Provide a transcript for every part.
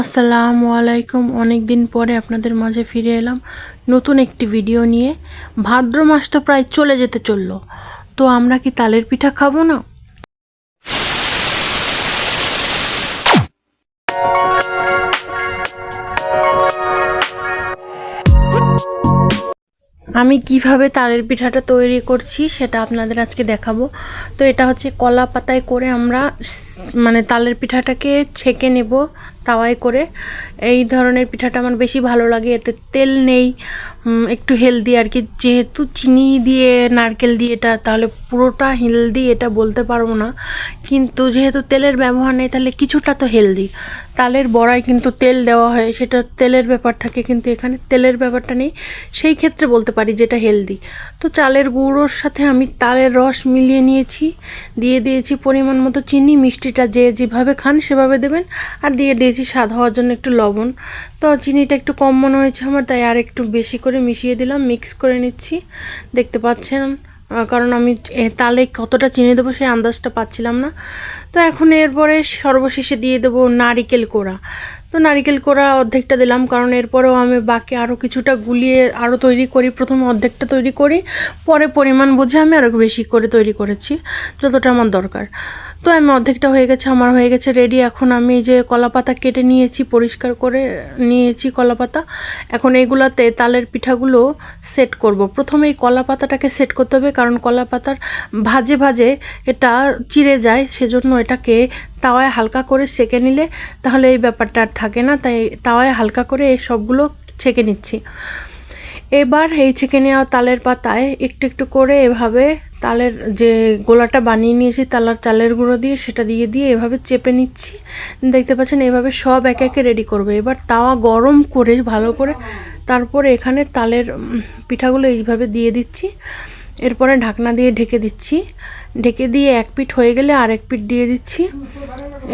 আসসালামু আলাইকুম। অনেক দিন পরে আপনাদের মাঝে ফিরে এলাম নতুন একটি ভিডিও নিয়ে। ভাদ্র মাস তো প্রায় চলে যেতে চলল। তো আমরা কি তালের পিঠা খাব না? আমি কীভাবে তালের পিঠাটা তৈরি করছি সেটা আপনাদের আজকে দেখাবো। তো এটা হচ্ছে কলা পাতায় করে আমরা মানে তালের পিঠাটাকে ছেঁকে নেব। তাওয়ায় করে। এই ধরনের পিঠাটা আমার বেশি ভালো লাগে, এতে তেল নেই একটু হেলদি আর কি। যেহেতু চিনি দিয়ে, নারকেল দিয়ে এটা, তাহলে পুরোটা হেলদি এটা বলতে পারব না। কিন্তু যেহেতু তেলের ব্যবহার নেই, তাহলে কিছুটা তো হেলদি। তালের বড়ায় কিন্তু তেল দেওয়া হয়, সেটা তেলের ব্যাপার থাকে কিন্তু এখানে তেলের ব্যাপারটা নেই। সেই ক্ষেত্রে বলতে পারি যেটা হেলদি তো চালের গুঁড়োর সাথে আমি তালের রস মিলিয়ে নিয়েছি, দিয়ে দিয়েছি পরিমাণ মতো চিনি, মিষ্টিটা যে যেভাবে খান সেভাবে দেবেন, আর দিয়ে দিয়েছি স্বাদ হওয়ার জন্য একটু লবণ। তো চিনিটা একটু কম মনে হয়েছে আমার, তাই আর একটু বেশি করে মিশিয়ে দিলাম মিক্স করে নিচ্ছি। দেখতে পাচ্ছেন কারণ আমি তালে কতটা চিনি দেবো সেই আন্দাজটা পাচ্ছিলাম না। তো এখন এরপরে সর্বশেষে দিয়ে দেবো নারিকেল কোড়া। তো নারিকেল কোড়া অর্ধেকটা দিলাম, কারণ এরপরেও আমি বাকি আরও কিছুটা গুলিয়ে আরও তৈরি করি। প্রথমে অর্ধেকটা তৈরি করি, পরে পরিমাণ বুঝে আমি আরও বেশি করে তৈরি করেছি, যতটা আমার দরকার। তো আমি অর্ধেকটা হয়ে গেছে, আমার হয়ে গেছে রেডি এখন আমি এই যে কলা পাতা কেটে নিয়েছি, পরিষ্কার করে নিয়েছি কলা পাতা এখন এইগুলাতে তালের পিঠাগুলো সেট করব। প্রথমে এই কলা পাতাটাকে সেট করতে হবে, কারণ কলা পাতার ভাজে ভাজে এটা চিড়ে যায়, সেজন্য এটাকে তাওয়ায় হালকা করে সেকে নিলে তাহলে এই ব্যাপারটা আর থাকে না। তাই তাওয়ায় হালকা করে এই সবগুলো ছেঁকে নিচ্ছি। এবার এই ছেঁকে নেওয়া তালের পাতায় একটু একটু করে এভাবে তালের যে গোলাটা বানিয়ে নিয়েছি, তালার চালের গুঁড়ো দিয়ে সেটা দিয়ে দিয়ে এভাবে চেপে নিচ্ছি। দেখতে পাচ্ছেন, এভাবে সব একে একে রেডি করবে। এবার তাওয়া গরম করে, ভালো করে তারপরে এখানে তালের পিঠাগুলো এইভাবে দিয়ে দিচ্ছি। এরপরে ঢাকনা দিয়ে ঢেকে দিচ্ছি। ঢেকে দিয়ে এক পিঠ হয়ে গেলে আর এক পিঠ দিয়ে দিচ্ছি।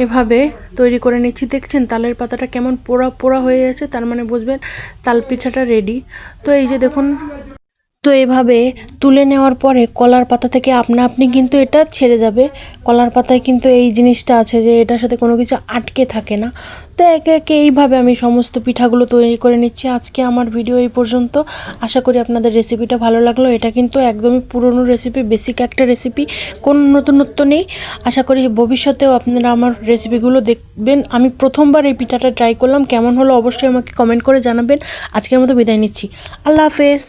এভাবে তৈরি করে নিচ্ছি। দেখছেন, তালের পাতাটা কেমন পোড়া পোড়া হয়ে যাচ্ছে তার মানে বুঝবেন, তাল পিঠাটা রেডি তো এই যে দেখুন তো এভাবে তুলে নেওয়ার পরে কলার পাতা থেকে আপনা আপনি কিন্তু এটা ছেড়ে যাবে। কলার পাতায় কিন্তু এই জিনিসটা আছে যে এটার সাথে কোনো কিছু আটকে থাকে না। তো একে একে এইভাবে আমি সমস্ত পিঠাগুলো তৈরি করে নিচ্ছি। আজকে আমার ভিডিও এই পর্যন্ত। আশা করি আপনাদের রেসিপিটা ভালো লাগল। এটা কিন্তু একদমই পুরনো রেসিপি বেসিক একটা রেসিপি কোনো নতুনত্ব নেই। আশা করি ভবিষ্যতেও আপনারা আমার রেসিপিগুলো দেখবেন। আমি প্রথমবার এই পিঠাটা ট্রাই করলাম। কেমন হলো অবশ্যই আমাকে কমেন্ট করে জানাবেন। আজকের মতো বিদায় নিচ্ছি। আল্লাহ হাফেজ।